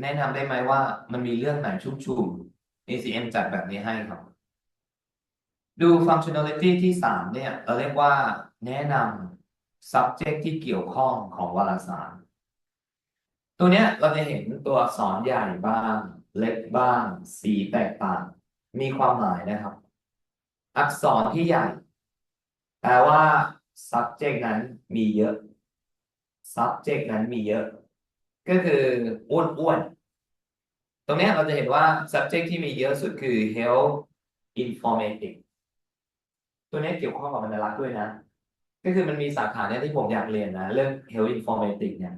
แนะนำได้ไหมว่ามันมีเรื่องไหนชุ่มชุม ACM จัดแบบนี้ให้ครับ ดู functionality ที่สามเนี่ย เราเรียกว่าแนะนำ subject ที่เกี่ยวข้องของวารสาร ตัวเนี้ยเราจะเห็นตัวอักษรใหญ่บ้าง เล็กบ้าง สีแตกต่าง มีความหมายนะครับ อักษรที่ใหญ่ แปลว่า subject นั้นมีเยอะ subject นั้นมีเยอะ ก็คืออ้วนอ้วนๆตรงนี้เราจะเห็นว่า subject ที่มีเยอะสุดคือ health informative ตัวนี้เกี่ยวข้องกับบรรลักษ์ด้วยนะ ก็คือมันมีสาขาเนี่ยที่ผมอยากเรียนนะ เรื่อง health informative เนี่ย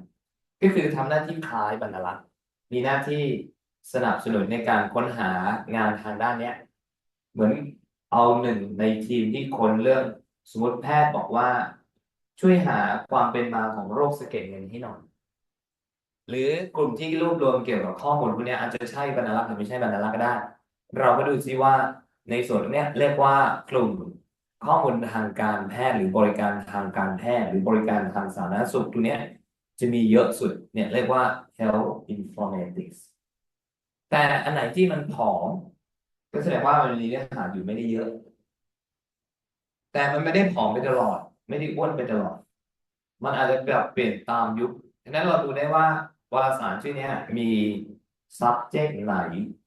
ก็คือทำหน้าที่คล้ายบรรลักษ์มีหน้าที่สนับสนุนในการค้นหางานทางด้านเนี้ย เหมือนเอาหนึ่งในทีมที่คนเรื่องสมมติแพทย์บอกว่าช่วยหาความเป็นมาของโรคสะเก็ดเงินให้หน่อย หรือกลุ่มที่รวบรวมเกี่ยวกับข้อมูลพวกนี้อาจจะใช่บรรลักษ์หรือไม่ใช่บรรลักษ์ก็ได้ เราก็ดูซิว่าในส่วนนี้เรียกว่ากลุ่มข้อมูลทางการแพทย์หรือบริการทางการแพทย์หรือบริการทางสาธารณสุขตัวเนี้ยจะมีเยอะสุดเนี่ยเรียกว่า health informatics แต่อันไหนที่มันผอม ก็แสดงว่ามันมีเนื้อหาอยู่ไม่ได้เยอะ แต่มันไม่ได้ผอมไปตลอด ไม่ได้อ้วนไปตลอด มันอาจจะปรับเปลี่ยนตามยุคฉะนั้นเราดูได้ว่า วารสารชื่อนี้มี subject ไหน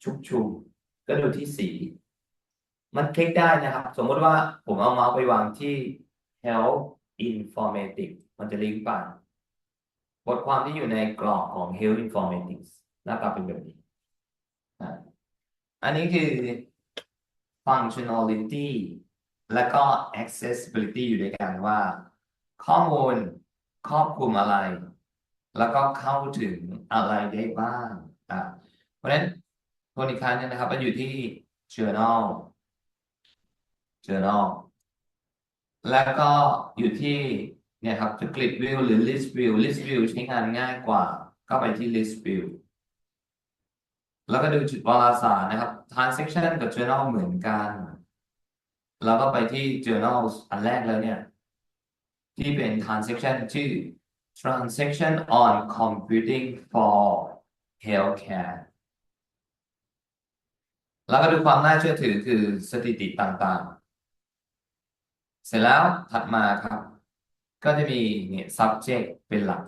ชุกชุมก็ดูที่สี มันคลิกได้นะครับ สมมติว่าผมเอาเมาส์ไปวางที่ health informatics มันจะลิงก์ไปบทความที่อยู่ในกรอบของ health informatics หน้าตาเป็นแบบนี้อะอันนี้คือ functionality และก็ accessibility อยู่ด้วยกันว่า ข้อมูลครอบคลุมอะไร แล้วก็เข้าถึงอะไรได้บ้างอะเพราะฉะนั้นทวนอีกครั้งนึงนะครับ มันอยู่ที่ journal journal แล้วก็อยู่ที่เนี่ยครับ grid view หรือ list view list view ใช้งานง่ายกว่า ก็ไปที่ list view แล้วก็ดูจุดวารสารนะครับ transaction กับ journal เหมือนกัน แล้วก็ไปที่ journal อันแรกเลยเนี่ย ที่เป็น transaction ชื่อ transaction on computing for healthcare แล้วก็ดูความน่าเชื่อถือคือสถิติต่างๆ เสร็จแล้วถัดมาครับ ก็จะมีเนี่ย subject เป็นหลัก